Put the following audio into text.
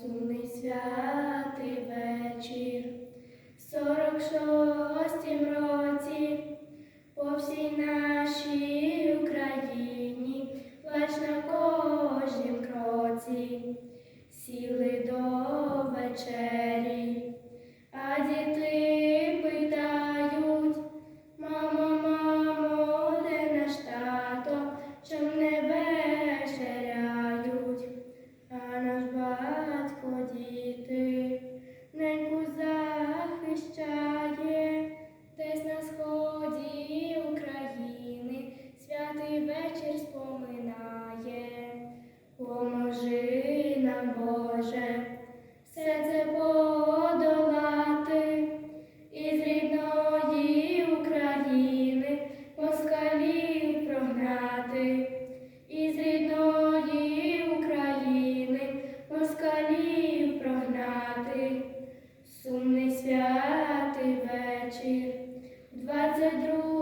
Сумний святий вечір, сорок шостім році, по всій нашій Україні, лиш на кожнім кроці, сіли до вечері, а діти Боже, все це подолати із рідної України москалі прогнати, із рідної України москалі прогнати, сумний святий вечір, 22